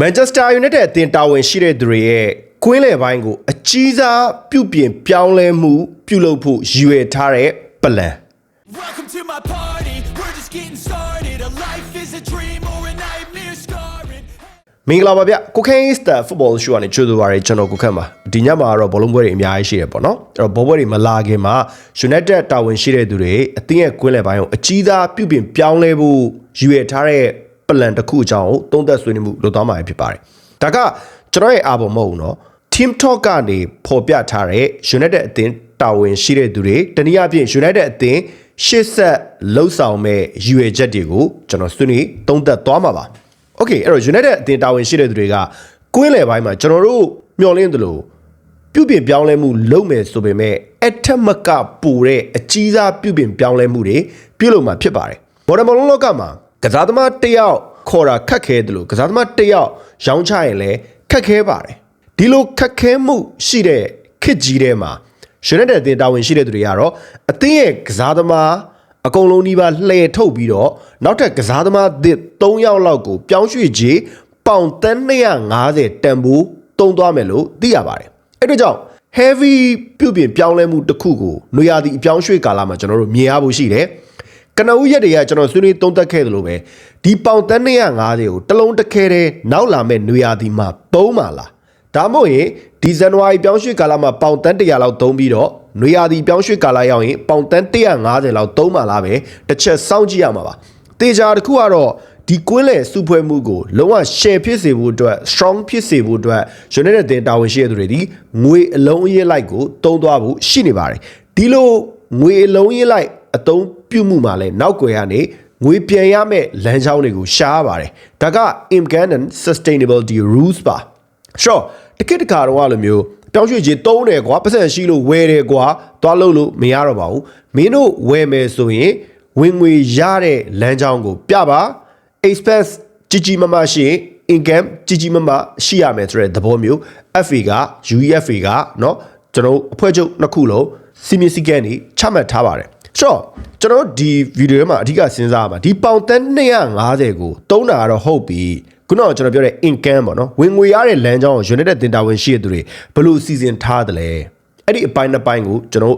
မန်ချက်စတာယူနိုက်တက်အသင်းတာဝန်ရှိတဲ့သူတွေရဲ့ကွင်းလယ်ပိုင်းကိုအကြီးစားပြုပြင်ပြောင်းလဲမှုပြုလုပ်ဖို့ရည်ရွယ်ထားတဲ့ပလန် Welcome to my party. We're just getting started. A life is a dream or a nightmare scarring. မင်္ဂလာပါဗျကိုခင်းစတာဖုတ်ဘောရှိုးကနေကြိုးဆိုပါရကျွန်တော်ကိုခန့်ပါဒီညမှာတော့ဘောလုံးပွဲတွေအများကြီးရှိတယ်ပေါ့နော်အဲ့တော့ဘောပွဲတွေမလာခင်မှာ United တာဝန်ရှိတဲ့သူတွေအသင်းရဲ့ကွင်းလယ်ပိုင်းကိုအကြီးစားပြုပြင်ပြောင်းလဲဖို့ရည်ရွယ်ထားတဲ့ plan တစ်ခုအကြောင်းကိုသုံးသပ်ဆွေးနွေးမှုလုပ်သွားမှာဖြစ်ပါတယ်။ဒါကကျွန်တော်ရဲ့အာပုံမဟုတ်ဘူးနော်။ team talk ကနေပေါ်ပြထားတဲ့ United အသင်းတာဝန်ရှိတဲ့သူတွေတနည်းအားဖြင့် United အသင်းရှေ့ဆက်လှုပ်ဆောင်မဲ့ရည်ရွယ်ချက်တွေကိုကျွန်တော်ဆွေးနွေးသုံးသပ်သွားမှာပါ။ Okay အဲ့တော့ United အသင်းတာဝန်ရှိတဲ့သူတွေကကွင်းလယ်ပိုင်းမှာကျွန်တော်တို့မျှော်လင့်သလိုပြုပြင်ပြောင်းလဲမှုလုပ်မယ်ဆိုပေမဲ့အထက်မကပိုတဲ့အကြီးစားပြုပြင်ပြောင်းလဲမှုတွေပြုလုပ်မှာဖြစ်ပါတယ်။ဘော်ဒမလုံးလောကမှာ ကစားသမားတစ်ယောက်ခေါ်တာခက်ခဲတယ်လို့ကစားသမားတစ်ယောက်ရောင်းချရင်လည်းခက်ခဲပါတယ်ဒီလိုခက်ခဲမှုရှိတဲ့ခစ်ကြီးထဲမှာ United အတင်တာဝန်ရှိတဲ့သူတွေကတော့အသင်းရဲ့ကစားသမားအကုန်လုံးဒီပါလှည့်ထုတ်ပြီးတော့နောက်ထပ်ကစားသမားသစ်3ယောက်လောက်ကိုပြောင်းရွှေ့ခြင်းပေါင်တန်း250တန်ဖိုးတုံးသွားမယ်လို့သိရပါတယ်အဲ့ဒါကြောင့် heavy ပြုပြင်ပြောင်းလဲမှုတစ်ခုကိုနွေရာသီအပြောင်းရွှေ့ကာလမှာကျွန်တော်တို့မြင်ရဖို့ရှိတယ် ကနဦးရက်တွေကကျွန်တော်ဆွေးနွေးသုံးသပ်ခဲ့သလိုပဲဒီပေါင်တန်း250ကိုတစ်လုံးတစ်ခဲတည်းနောက်လာမဲ့နွေရာသီမှာပုံးပါလားဒါမှမဟုတ်ရင်ဒီဇန်နဝါရီပြောင်းရွှေ့ကာလမှာပေါင်တန်း100လောက်သုံးပြီးတော့နွေရာသီပြောင်းရွှေ့ကာလရောက်ရင်ပေါင်တန်း150လောက်သုံးပါလားပဲတစ်ချက်စောင့်ကြည့်ရမှာပါတေချာတစ်ခုကတော့ဒီကွင်းလယ်စုဖွဲ့မှုကိုလုံးဝ share ဖြစ်စေဖို့အတွက် strong ဖြစ်စေဖို့အတွက် United တင်တာဝန်ရှိတဲ့သူတွေဒီငွေအလုံးအရင်းလိုက်ကိုတုံးသွားဖို့ရှိနေပါတယ်ဒီလိုငွေအလုံးအရင်းလိုက်အသုံး ပြုမှုမှာလဲနောက်ွယ်ကနေငွေပြန်ရမယ့်လမ်းကြောင်းတွေကိုရှားပါတယ်ဒါက Imcan and Sustainability Rules ပါ ရှော့တကက်တခါတော့အဲ့လိုမျိုးပြောင်းရွှေ့ခြင်းတုံးတယ်ကွာပတ်စံရှိလို့ဝယ်တယ်ကွာသွားလို့လို့မရတော့ပါဘူးမင်းတို့ဝယ်မယ်ဆိုရင်ဝင်ငွေရတဲ့လမ်းကြောင်းကိုပြပါ expense ကြီးကြီးမားမားရှိရင် income ကြီးကြီးမားမားရှိရမယ်ဆိုတဲ့သဘောမျိုး FA က UEFA ကเนาะကျွန်တော်အဖွဲ့ချုပ်နှစ်ခုလုံးစီမီစီကန်နေချမှတ်ထားပါတယ်ဆိုတော့ ကျွန်တော်တို့ဒီဗီဒီယိုထဲမှာအဓိကစဉ်းစားရမှာဒီပေါင်တန်း250ကိုတုံးတာကတော့ဟုတ်ပြီခုနကကျွန်တော်ပြောတဲ့ income ပေါ့နော်ဝင်ငွေရတဲ့လမ်းကြောင်းကို United တင်တာဝန်ရှိတဲ့သူတွေဘယ်လိုစီစဉ်ထားသလဲအဲ့ဒီအပိုင်းတစ်ပိုင်းကိုကျွန်တော်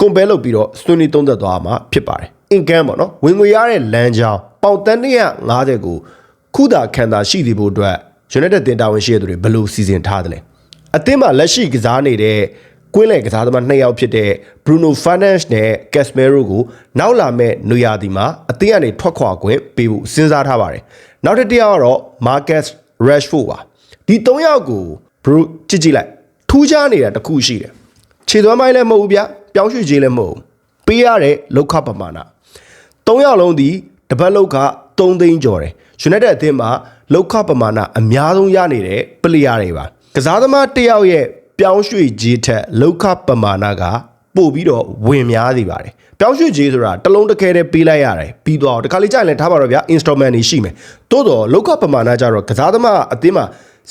compare လုပ်ပြီးတော့ဆွေးနွေးသုံးသပ်သွားမှာဖြစ်ပါတယ် income ပေါ့နော်ဝင်ငွေရတဲ့လမ်းကြောင်းပေါင်တန်း250ကိုခုသာခံတာရှိသေးဖို့အတွက် United တင်တာဝန်ရှိတဲ့သူတွေဘယ်လိုစီစဉ်ထားသလဲအသင်းမှာလက်ရှိကစားနေတဲ့ ကွင်းလယ်ကစားသမားနှစ်ယောက်ဖြစ်တဲ့ Bruno Fernandes နဲ့ Casemiro ကိုနောက်လာမဲ့နွေရာသီမှာအသင်းကနေထွက်ခွာခွင့်ပေးဖို့စဉ်းစားထားပါတယ်။နောက်တစ်တစ်ယောက်ကတော့ Marcus Rashford ပါ။ဒီ၃ယောက်ကို Bru ကြည့်ကြည့်လိုက်ထူးခြားနေတာတစ်ခုရှိတယ်။ခြေသွမ်းပိုင်းလည်းမဟုတ်ဘူးဗျ။ပြောင်းရွှေ့ခြင်းလည်းမဟုတ်ဘူး။ပေးရတဲ့လောက်ခပမာဏ၃ယောက်လုံးဒီတပတ်လောက်က3သိန်းကျော်တယ်။ United အသင်းမှာလောက်ခပမာဏအများဆုံးရနေတဲ့ပလေယာတွေပါ။ကစားသမားတစ်ယောက်ရဲ့ ပြောင်းရွှေ့ခြင်းထက်လောက်ခပမာဏကပို့ပြီးတော့ဝင်များစေပါတယ်။ပြောင်းရွှေ့ခြင်းဆိုတာတစ်လုံးတစ်ခဲတည်းပေးလိုက်ရတယ်ပြီးတော့တခါလေကြာရင်လည်းထားပါတော့ဗျာ instrument တွေရှိမယ်။တိုးတော့လောက်ခပမာဏကြတော့ကစားသမားအသင်းမှာ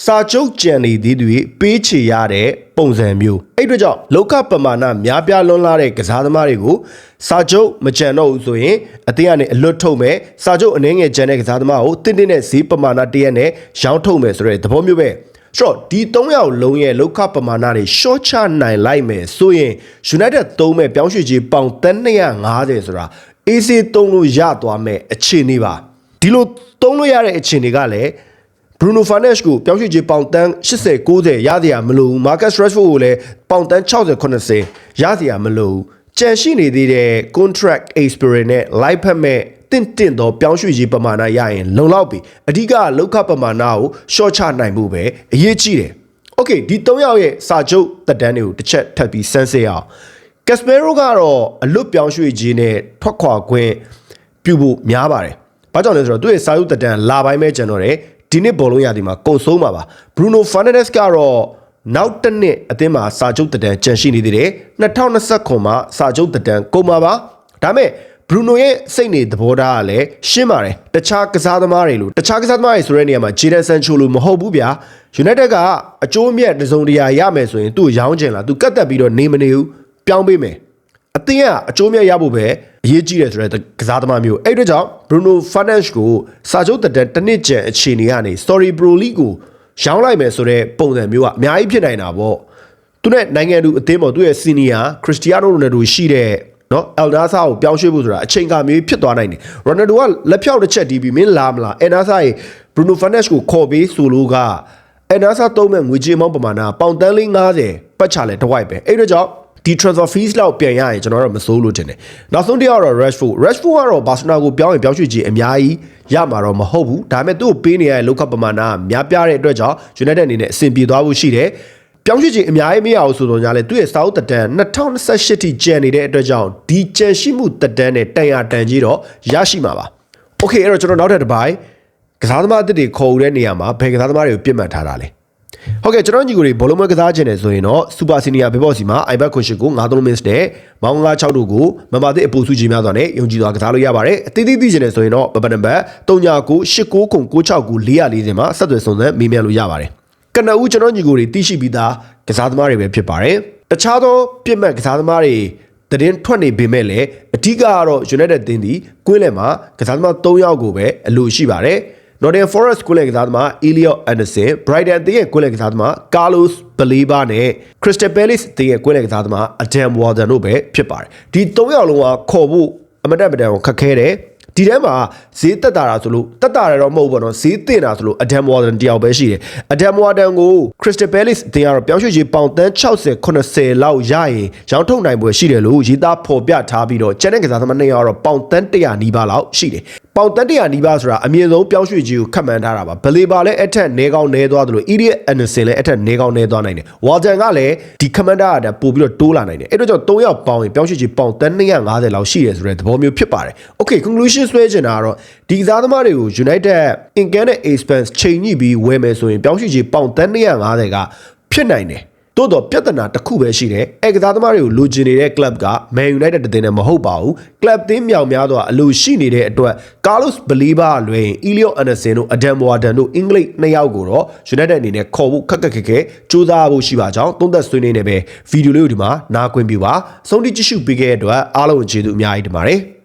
စာချုပ်ကြံနေသေးတွေပေးချေရတဲ့ပုံစံမျိုးအဲ့အတွက်ကြောင့်လောကပမာဏများပြားလွန်းလာတဲ့ကစားသမားတွေကိုစာချုပ်မကြံတော့ဘူးဆိုရင်အတင်းကနေအလွတ်ထုတ်မယ်စာချုပ်အနေငယ်ကြံတဲ့ကစားသမားကိုတင်းတင်းနဲ့ဈေးပမာဏတရက်နဲ့ရောင်းထုတ်မယ်ဆိုတဲ့သဘောမျိုးပဲ ဆိုတော့ဒီ၃ယောက်လုံးရဲ့လောကပမာဏတွေ short ချနိုင်လိုက်မယ်ဆိုရင် United သုံးမဲ့ပြောင်းရွှေ့ကြီးပေါင်တန်း250ဆိုတာ AC သုံးလို့ရသွားမဲ့အခြေအနေပါဒီလိုသုံးလို့ရတဲ့အခြေအနေကလည်း Bruno Fernandes ကိုပြောင်းရွှေ့ခြင်းပေါင်တန်း80 90ရစရာမလိုဘူး Marcus Rashford ကိုလည်းပေါင်တန်း60 80ရစရာမလိုဘူးကြန့်ရှိနေသေးတဲ့ contract expire နဲ့ live ဖက်မဲ့ တင့်တင့်တော့ပြောင်းရွှေ့ခြင်းပမာဏရရင်လုံလောက်ပြီအဓိကလောက်ခပမာဏကို short ချနိုင်ဖို့ပဲအရေးကြီးတယ် Okay ဒီ၃ယောက်ရဲ့စာချုပ်တက်တန်းတွေကိုတစ်ချက်ထပ်ပြီးစမ်းစစ်အောင် Casemiro ကတော့အလွတ်ပြောင်းရွှေ့ခြင်းနဲ့ထွက်ခွာခွင့်ပြုဖို့များပါတယ်။ဘာကြောင့်လဲဆိုတော့သူ့ရဲ့စာချုပ်တက်တန်းလာပိုင်းပဲကျန်တော့တယ်ဒီနှစ်ဘောလုံးရာသီမှာကုန်ဆုံးမှာပါ။ Bruno Fernandes ကတော့နောက်တစ်နှစ်အသင်းမှာစာချုပ်တက်တန်းကျန်ရှိနေသေးတယ်။2029မှာစာချုပ်တက်တန်းကုန်မှာပါ။ဒါမဲ့ Bruno ရဲ့စိတ်နေသဘောထားကလည်းရှင်းပါတယ်တခြားကစားသမားတွေလို့တခြားကစားသမားတွေဆိုတဲ့နေရာမှာ Jadon Sancho လို့မဟုတ်ဘူးဗျာ United ကအကျိုးအမြတ်တစ်စုံတရာရမယ်ဆိုရင်သူ့ရောင်းချင်လားသူကတ်တက်ပြီးတော့နေမနေဘူးပြောင်းပေးမယ်အအသင်းကအကျိုးမြတ်ရဖို့ပဲအရေးကြီးတယ်ဆိုတဲ့ကစားသမားမျိုးအဲ့ဒီကြောင့် Bruno Fernandes ကိုစာချုပ်တက်တဲ့တစ်နှစ်ကျန်အခြေအနေကနေ Story Pro League ကိုရောင်းလိုက်မယ်ဆိုတဲ့ပုံစံမျိုးကအများကြီးဖြစ်နိုင်တာပေါ့သူနဲ့နိုင်ငံသူအသင်းပေါ်သူ့ရဲ့ senior Cristiano Ronaldo ရှိတဲ့ နော်အယ်နာဆာကိုပြောင်းရွှေ့ဖို့ဆိုတာအချိန်ကမျိုးဖြစ်သွားနိုင်တယ်ရိုနယ်ဒိုကလက်ဖြောက်တစ်ချက်တီးပြီးမင်းလာမလားအယ်နာဆာရဲ့ဘရူနိုဖာနက်စ်ကိုခေါ်ပေးဆိုလို့ကအယ်နာဆာသုံးမဲ့ငွေကြေးမောင်းပမာဏပေါင်တန်းလေး90ပတ်ချလဲတစ်ဝိုက်ပဲအဲ့ဒါကြောင့်ဒီ transfer fees လောက်ပြန်ရရင်ကျွန်တော်တို့မစိုးလို့တင်တယ်နောက်ဆုံးတစ်ယောက်တော့ Rashford Rashford ကတော့ Barcelona ကိုပြောင်းရင်ပြောင်းရွှေ့ခြင်းအများကြီးရမှာတော့မဟုတ်ဘူးဒါပေမဲ့သူ့ကိုပေးနေရတဲ့လောက်ခပမာဏများပြားတဲ့အတွက်ကြောင့် United အနေနဲ့အဆင်ပြေသွားဖို့ရှိတယ် ပြောင်းရွှေ့ခြင်းအများကြီးမရအောင်ဆိုတော့ညာလေသူ့ရဲ့ South တန်2028ထိကျန်နေတဲ့အတွက်ကြောင့်ဒီကျန်ရှိမှုတတန်းနဲ့တန်ရတန်ကြီးတော့ရရှိမှာပါ။ Okay အဲ့တော့ကျွန်တော်နောက်ထပ်တစ်ပိုင်းကစားသမားအသစ်တွေခေါ်ယူတဲ့နေရာမှာဘယ်ကစားသမားတွေကိုပြစ်မှတ်ထားတာလဲ။ဟုတ်ကဲ့ကျွန်တော်ညီကိုတွေဘောလုံးပွဲကစားခြင်းတယ်ဆိုရင်တော့စူပါစီနီယာဘေဘော့စီမှာ iBet ခွန်ရှိကို93 minutes နဲ့မောင်း96တို့ကိုမမသစ်အပူစုကြီးများစွာနဲ့ယုံကြည်စွာကစားလို့ရပါတယ်။အသီးသီးသိခြင်းတယ်ဆိုရင်တော့ပပနံပါတ်399899969440မှာဆက်သွယ်စုံစမ်းမေးမြန်းလို့ရပါတယ်။ ကနဦးကျွန်တော်ညီကိုတွေသိရှိပြီးသားကစားသမားတွေပဲဖြစ်ပါတယ်။တခြားသောပြစ်မှတ်ကစားသမားတွေသတင်းထွက်နေပေမဲ့လည်းအဓိကကတော့ United တင်းဒီကွင်းလယ်မှာကစားသမား3ယောက်ကိုပဲအလိုရှိပါတယ်။ Nottingham Forest ကွင်းလယ်ကစားသမား Elliot Anderson, Brighton တင်းရဲ့ကွင်းလယ်ကစားသမား Carlos Baleba နဲ့ Crystal Palace တင်းရဲ့ကွင်းလယ်ကစားသမား Adam Warden တို့ပဲဖြစ်ပါတယ်။ဒီ3ယောက်လုံးကခေါ်ဖို့အမတန်ပဒံကိုခက်ခဲတယ်။ ဒီထဲမှာဈေးတက်တာတာဆိုလို့တက်တာရတော့မဟုတ်ဘူးပေါ့နော်ဈေးတင်တာဆိုလို့ Adam Warden တယောက်ပဲရှိတယ် Adam Warden ကို Crystal Palace အသင်းကတော့ပြောင်းရွှေ့ရေးပေါင်တန်း60 80လောက်ရရင်ရောင်းထုတ်နိုင်ပွဲရှိတယ်လို့ရေးသားဖော်ပြထားပြီးတော့ကျန်တဲ့ကစားသမားနှစ်ယောက်ကတော့ပေါင်တန်း100နီးပါးလောက်ရှိတယ်ပေါင်တန်း100နီးပါးဆိုတာအမြင့်ဆုံးပြောင်းရွှေ့ကြီးကိုခတ်မှန်းထားတာပါဘလေပါလည်းအထက်နေကောင်းနေသွားသလို Idiot Anderson လည်းအထက်နေကောင်းနေသွားနိုင်တယ် Warden ကလည်းဒီခမန်ဒါကပို့ပြီးတော့တိုးလာနိုင်တယ်အဲ့တော့ကြောင့်3ယောက်ပေါင်ရင်ပြောင်းရွှေ့ကြီးပေါင်တန်း250လောက်ရှိတယ်ဆိုတဲ့သဘောမျိုးဖြစ်ပါတယ် Okay conclusion ဆွဲချင်တာကတော့ဒီကစားသမားတွေကို United Incan နဲ့ Expense ချိန်ညှိပြီးဝယ်မယ်ဆိုရင်ပြောင်းရွှေ့ကြီးပေါင်တန်း250ကဖြစ်နိုင်တယ် တိုးတော့ပြဿနာတစ်ခုပဲရှိတယ်အဲကစားသမားတွေကိုလိုချင်နေတဲ့ club က Man United တည်နေမဟုတ်ပါဘူး club တင်းမြောက်များတော့အလိုရှိနေတဲ့အတွက် Carlos Baleba လွယ်ရင် Elliot Anderson တို့ Adam Warden တို့အင်္ဂလိပ်နှစ်ယောက်ကိုတော့ United အနေနဲ့ခေါ်ဖို့ခက်ခက်ခဲခဲစူးစမ်းဖို့ရှိပါကြောင်းသုံးသက်ဆွေးနွေးနေပဲဗီဒီယိုလေးကိုဒီမှာနားခွင့်ပြုပါဆုံးတိကြည့်ရှုပေးခဲ့တဲ့အတွက်အားလုံးကိုကျေးဇူးအများကြီးတင်ပါတယ်